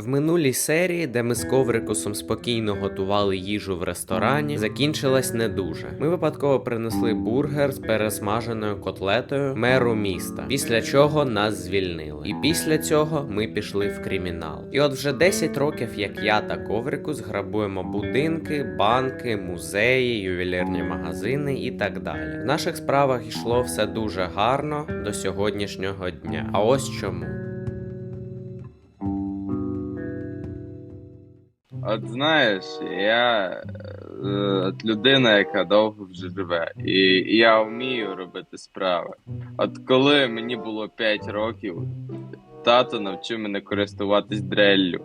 В минулій серії, де ми з коврикусом спокійно готували їжу в ресторані, закінчилась не дуже. Ми випадково принесли бургер з пересмаженою котлетою меру міста, після чого нас звільнили. І після цього ми пішли в кримінал. І от вже 10 років, як я та коврикус грабуємо будинки, банки, музеї, ювелірні магазини і так далі. В наших справах йшло все дуже гарно до сьогоднішнього дня. А ось чому. От знаєш, я е, людина, яка довго вже живе, і я вмію робити справи. От коли мені було 5 років, тато навчив мене користуватись дреллю.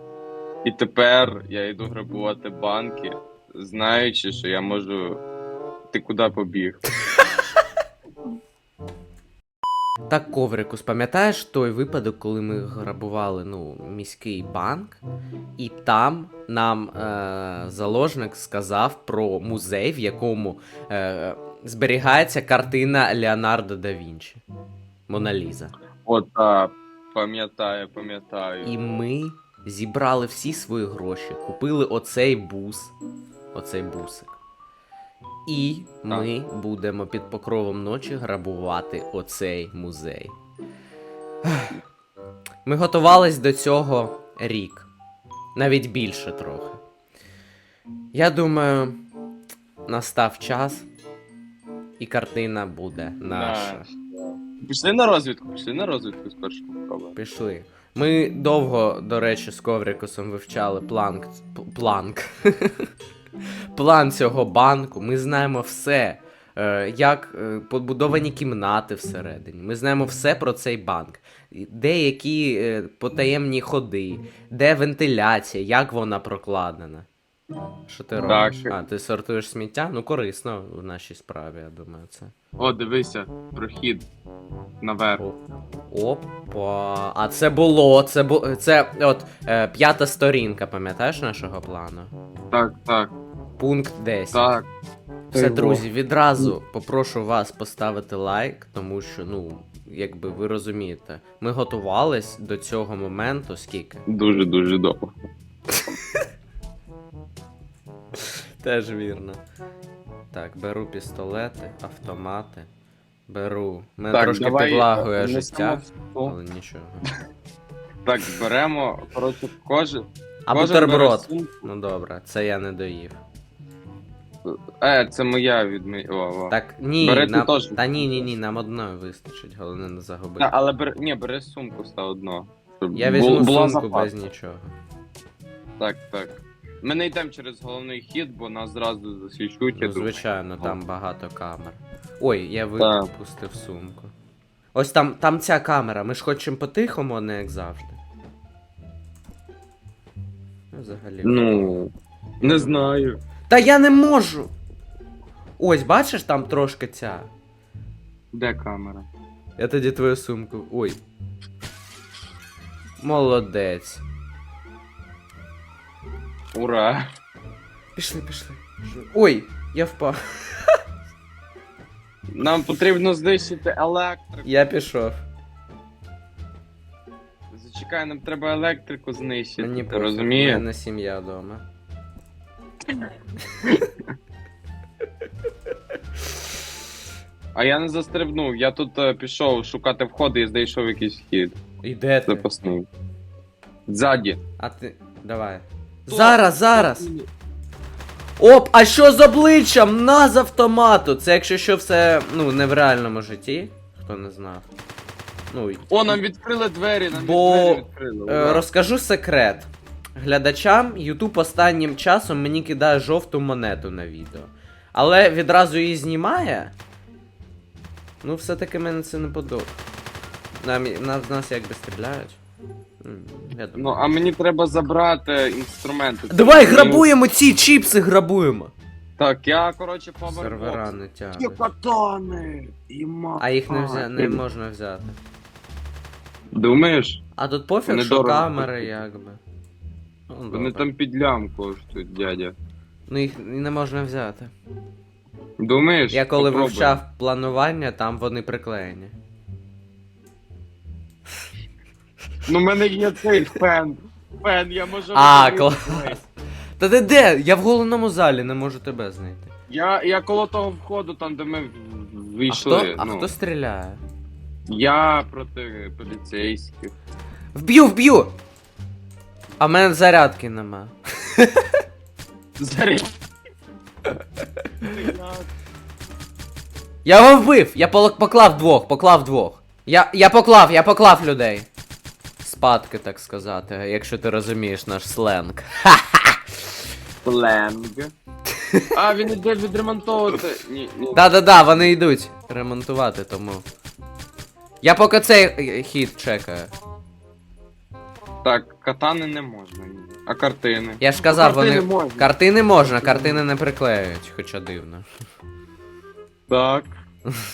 І тепер я йду грабувати банки, знаючи, що я можу. Ти куди побіг? Так, Коврикус, пам'ятаєш той випадок, коли ми грабували ну, міський банк, і там нам е- заложник сказав про музей, в якому е- зберігається картина Леонардо да Вінчі. Моналіза. От, а, пам'ятаю, пам'ятаю. І ми зібрали всі свої гроші, купили оцей бус, оцей бусик. І ми будемо під покровом ночі грабувати оцей музей. Ми готувались до цього рік, навіть більше трохи. Я думаю, настав час, і картина буде наша. Пішли на розвідку, пішли на розвідку спершу попробуємо. Пішли. Ми довго, до речі, з Коврикусом вивчали планк. планк. План цього банку. Ми знаємо все. е, Як е, побудовані кімнати всередині. Ми знаємо все про цей банк. Де які е, потаємні ходи, де вентиляція, як вона прокладена. Що ти робиш? Так. А, ти сортуєш сміття? Ну, корисно в нашій справі, я думаю, це. О, дивися, прохід наверх. О- Опа. А це було. Це бу... це от е, п'ята сторінка, пам'ятаєш нашого плану? Так, так, Пункт 10. так. Все, друзі, відразу попрошу вас поставити лайк, тому що, ну, якби ви розумієте, ми готувались до цього моменту скільки? Дуже дуже довго. Теж вірно. Так, беру пістолети, автомати. Беру. Мене Так, трошки давай, підлагує е, життя, несемо але нічого. Так, беремо, коротше, кожен. А кожен бере бутерброд. сумку. Ну добре, це я не доїв. Е, це моя від. О, о. Так, ні, нам... теж. Та ні, ні, ні, нам одної вистачить, головне не загубити. А, але бери, ні, бери сумку все одно. Щоб Я бу- візьму була сумку запас. без нічого. Так, так. Ми не йдемо через головний хід, бо нас зразу засвічуть, я Ну, думаю. звичайно, там багато камер. Ой, я Так. випустив сумку. Ось там, там ця камера, ми ж хочемо по-тихому, а не як завжди. Ну, Взагалі. Ну, не знаю. Та я не можу! Ось, бачиш, там трошки ця. Де камера? Я тоді твою сумку. Ой. Молодець. Ура! Пішли, пішли. пішли. Ой, я впав. Нам потрібно знищити електрику. Я пішов. Зачекай, нам треба електрику знищити. Мені ти пофіг, у розумієш? мене сім'я вдома. А я не застрибнув, я тут е, пішов шукати входи і знайшов якийсь вхід. І де ти? Запасний. Ззаді. А ти. Давай. Зараз, зараз! Оп, а що з обличчям? На з автомату! Це якщо що все, ну, не в реальному житті, хто не знав. Ну, й- О, нам відкрили двері, нам Бо, двері відкрили. Е, ура. розкажу секрет. Глядачам YouTube останнім часом мені кидає жовту монету на відео. Але відразу її знімає. Ну, все-таки мене це не подобається. Нам, на, нас якби стріляють. Я Ну, а мені треба забрати інструменти. Давай грабуємо ці чіпси, грабуємо! Так, я, коротше, Сервера не Є тягнуть. катани! І ма- А їх не, взя... Не можна взяти. Думаєш? А тут пофіг, Вони що дорого камери якби. Ну, Вони добре. там під лям коштують, дядя. Ну їх не можна взяти. Думаєш? Я коли Попробуй. вивчав планування, там вони приклеєні. Ну, в мене є цей фен. Фен, я можу. А, клас. Та ти де? Я в головному залі не можу тебе знайти. Я, я коло того входу, там, де ми А вийшли. хто, а ну, хто стріляє? Я проти поліцейських. Вб'ю, вб'ю! А в мене зарядки нема. Заряд. Я його вбив! Я поклав двох, поклав двох. Я, я поклав, я поклав людей. Спадки, так сказати, якщо ти розумієш наш сленг. Сленг. А, він іде відремонтовувати. Ні, ні. Да-да-да, вони йдуть ремонтувати, тому. Я поки цей хід чекаю. Так, катани не можна. ні. А картини? Я ж казав, картини вони. можна. Картини можна, картини не приклеюють, хоча дивно. Так.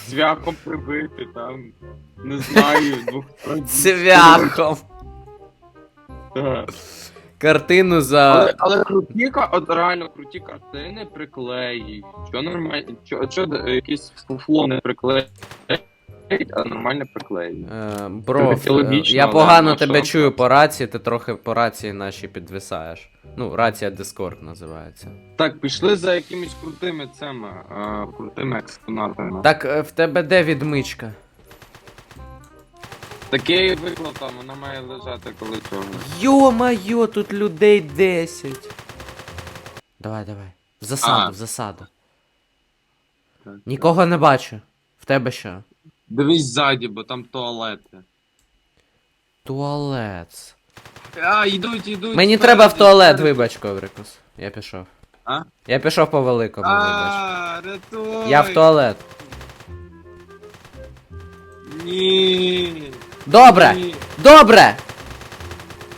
Цвяхом прибити там. Не знаю, двох. Цвяхом. Так. Картину за. Але, але круті, ка- от реально круті картини приклеїть. Що нормально, що, що д- якесь фуфло не приклеїть, а нормально приклеїть. Е, бро, Це логічно, я але погано на тебе що? чую по рації, ти трохи по рації нашій підвисаєш. Ну, рація Discord називається. Так, пішли за якимись крутими цими, а, крутими експонатами. Так, е, в тебе де відмичка? Таке виклад там, вона має лежати коли цього. Йо-майо, тут людей 10. Давай, давай. В засаду, А. в засаду. Так. Нікого не бачу. В тебе що? Дивись ззаді, бо там туалети. Туалет. А, йдуть, йдуть. Мені спереді, треба в туалет, спереді. вибач, Коврикус. Я пішов. А? Я пішов по великому, вибач. А, рятуй! Я в туалет. Ні. Добре! Ні. Добре!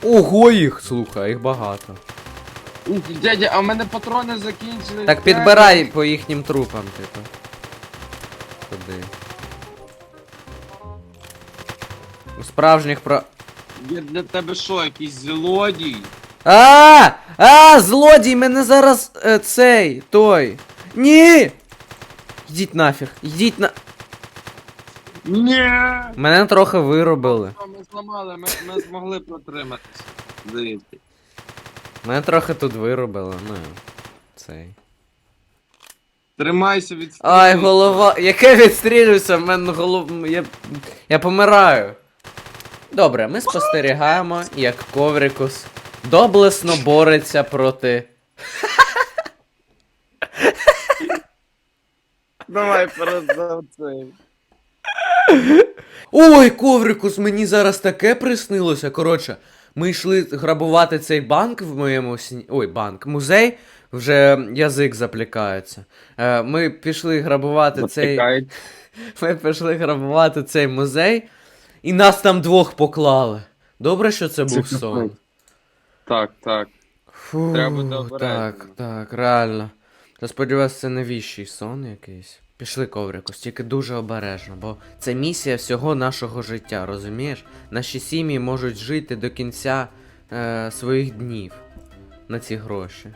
Ого їх, слухай, їх багато. Ух, Дядя, а в мене патрони закінчились. Так підбирай по їхнім трупам, типу. Куди? Справжніх про. Я для тебе що, якийсь злодій? А! А! Злодій! Мене зараз е, цей той. Ні! Йдіть нафіг, йдіть на. Ні! Мене трохи виробили. Ми зламали, ми, ми змогли протриматися. Дивіться. Мене трохи тут виробили, ну. Цей. Тримайся від Ай, голова. Яке відстрілюється, в мене голова. Я... я помираю. Добре, ми спостерігаємо, як Коврикус доблесно бореться проти. Давай передав цей. Ой, Коврикус, мені зараз таке приснилося. Коротше, ми йшли грабувати цей банк в моєму сні... Ой, банк, музей. Вже язик заплікається. Е, ми пішли грабувати цей. Ми пішли грабувати цей музей, і нас там двох поклали. Добре, що це був Це сон. Так, так. Фу, Треба бути обережним. так, так, реально. Я сподіваюся, це не віщий сон якийсь. Пішли, коврикус, тільки дуже обережно, бо це місія всього нашого життя, розумієш? Наші сім'ї можуть жити до кінця е, своїх днів на ці гроші.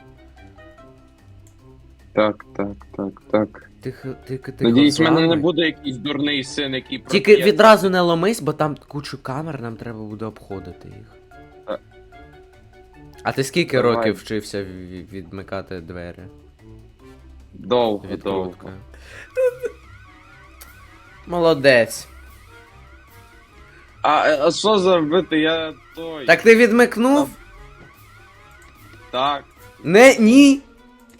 Так, так, так, так. Тихо, тихо, тихо. Надіюсь, в мене не буде якийсь дурний син, який Тільки відразу не ломись, бо там кучу камер, нам треба буде обходити їх. А- А ти скільки Давай. років вчився ві- відмикати двері? Довго, довго. Молодець. А, а що зробити? Я той. Так ти відмикнув? Так. Не, ні.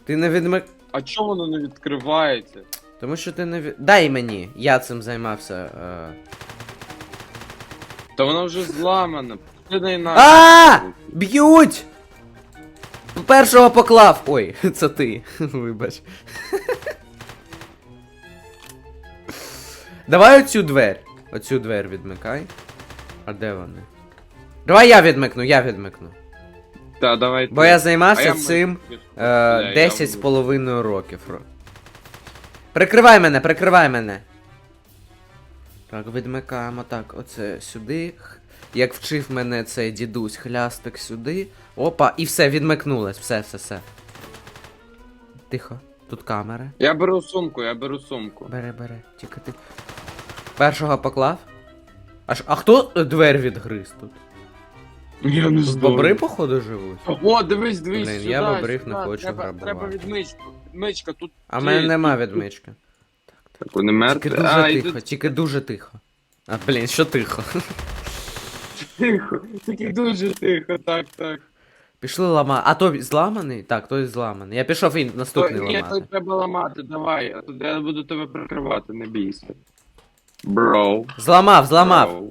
Ти не відмик. А чому воно не відкривається? Тому що ти не від... Дай мені, я цим займався. Е... Та воно вже зламано. Ти не. А! Б'ють! Першого поклав. Ой, це ти. Вибач. Давай оцю двері. Оцю двері відмикай. А де вони? Давай я відмикну, я відмикну. Та, давай. Бо я А займався цим е, я 10 з половиною років. Прикривай мене, прикривай мене. Так, відмикаємо так, оце сюди. Як вчив мене цей дідусь, хлястик сюди. Опа, і все, відмикнулось. Все, все, все. Тихо, тут камери. Я беру сумку, я беру сумку. Бери, бери, тільки ти. Першого поклав. А, а хто е, двері відгриз тут? Я не Бобри, походу, живуть. О, дивись, дивись. Блін, сюди, я бобрів не сюди. хочу треба, грабувати. Треба відмичку. Відмичка, тут. А в Ти- мене нема тут- відмички. Так, вони мертві. Тільки дуже А, тихо, йдуть тільки дуже тихо. А, блін, що тихо? тихо. Тільки дуже тихо, так, так. Пішли ламати. А той зламаний? Так, той зламаний. Я пішов і наступний Ні, ламати. тут треба ламати, давай. а тут Я буду тебе прикривати, не бійся. Бро. Зламав, зламав. Бро.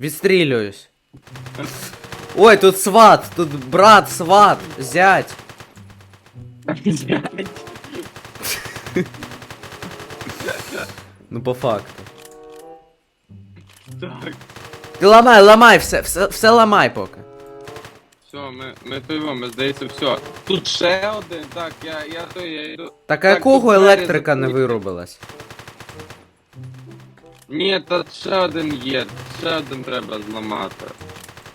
Відстрілююсь. Ой, тут сват, тут брат, сват, зять. Ну по факту. Так. Ти ламай, ламай, все, все, все ламай поки. Все, ми, ми його, ми здається, все. Тут ще один, так, я, я то я йду. Так а Так, якого тут двері електрика не закриті. вирубилась? Ні, та ще один є, ще один треба зламати.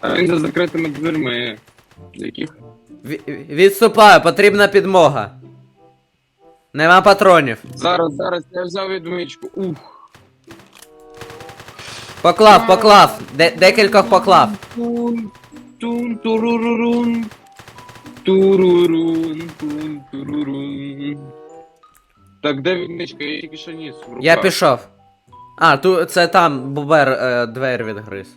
А він за закритими дверми. Яких? Ві- Відступаю, потрібна підмога. Нема патронів. Зараз, зараз я взяв відмичку. Ух. Поклав, поклав. Де, декількох поклав. Тун, тун, турурурун. Турурун, тун, турурун. Так, де відмичка? Я тільки що ніс в руках. Я пішов. А, ту, це там бубер е, двері відгриз.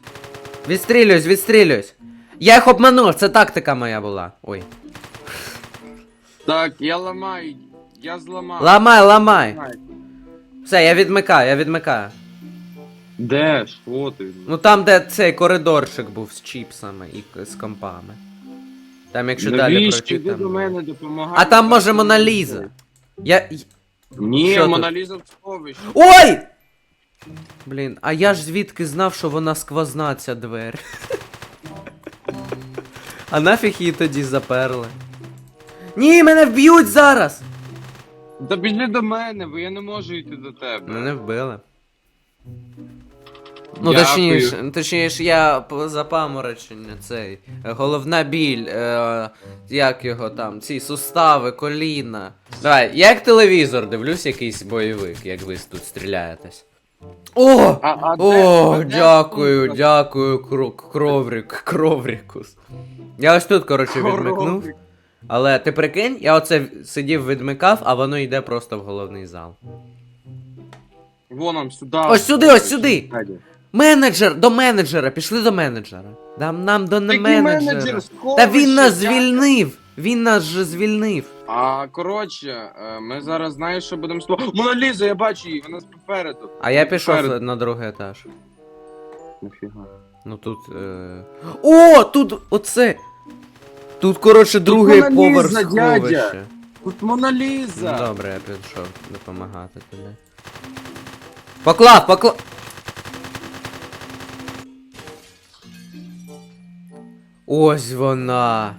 Відстрілююсь, відстрілююсь. Я їх обманув, це тактика моя була. Ой. Так, я ламаю. Я зламав. Ламай, ламай. Все, я відмикаю, я відмикаю. Де? Що ти? Ну там, де цей коридорчик був з чіпсами і з компами. Там, якщо далі пройти, ви там. до мене допомагаєте? А там може Моналіза. Я. Ні, Що тут? Моналіза в сховищі. Ой! Блін, а я ж звідки знав, що вона сквозна ця двері. А нафіг її тоді заперли? Ні, мене вб'ють зараз! Та біжи до мене, бо я не можу йти до тебе. Мене вбили. Ну, Дякую. точніше, точніше, я запаморочення цей. е, Головна біль, е, як його там, ці сустави, коліна. Давай, як телевізор дивлюсь якийсь бойовик, як ви тут стріляєтесь. О! А, а О, де дякую, тут? дякую, кро- кроврік, кроврікус. Я ось тут, коротше, відмикнув. Але ти прикинь, я оце в- сидів, відмикав, а воно йде просто в головний зал. Вон нам сюди. Ось сюди, ось сюди. Менеджер, до менеджера, пішли до менеджера. Дам нам до не Який менеджера. менеджер? Та він нас звільнив! Він нас же звільнив. А коротше, е, ми зараз знаєш, що будемо з тобою. Моналіза, я бачу її, вона попереду. А я пішов Перед- на другий етаж. Нафіга. Ну тут. Е... О! Тут оце! Тут, коротше, другий Моналіза, поверх дядя. сховища. Тут Ну, Моналіза. добре, я підійшов допомагати тобі. Поклав, поклав. Ось вона.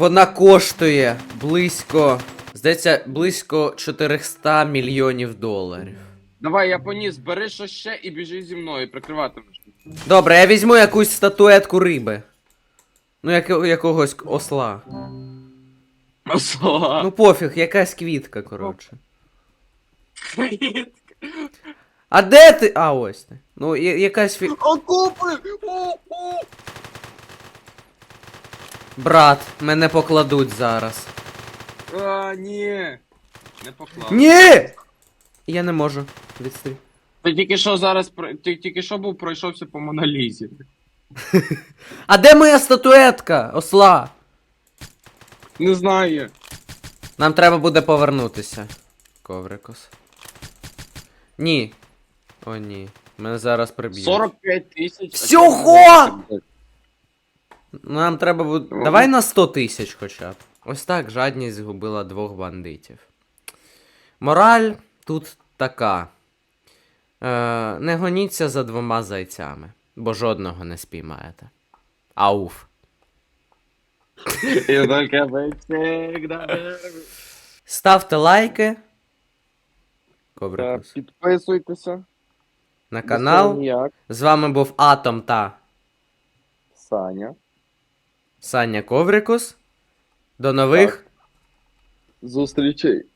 Вона коштує близько. Здається, близько 400 мільйонів доларів. Давай, я поніс, бери що ще і біжи зі мною, прикриватимеш. Добре, я візьму якусь статуетку риби. Ну, як, якогось осла. Масла. Ну пофіг, якась квітка, коротше. А де ти? А, ось ти. Ну, я- якась фі... Окупи! О, о! Брат, мене покладуть зараз. А, ні. Не поклав. Ні! Я не можу відстрі. Ти тільки що зараз про- ти тільки що був пройшовся по Моналізі. А де моя статуетка? Осла? Не знаю. Нам треба буде повернутися. Коврикос. Ні. О, ні. Мене зараз приб'ють. 45 тисяч. Всього! Нам треба буде. Давай на 100 тисяч хоча б. Ось так жадність згубила двох бандитів. Мораль тут така. Е, не гоніться за двома зайцями, бо жодного не спіймаєте. Ауф. Ставте лайки. Коврикус. Підписуйтеся. На канал. З вами був Атом та Саня. Саня Коврикус. До нових. Зустрічей.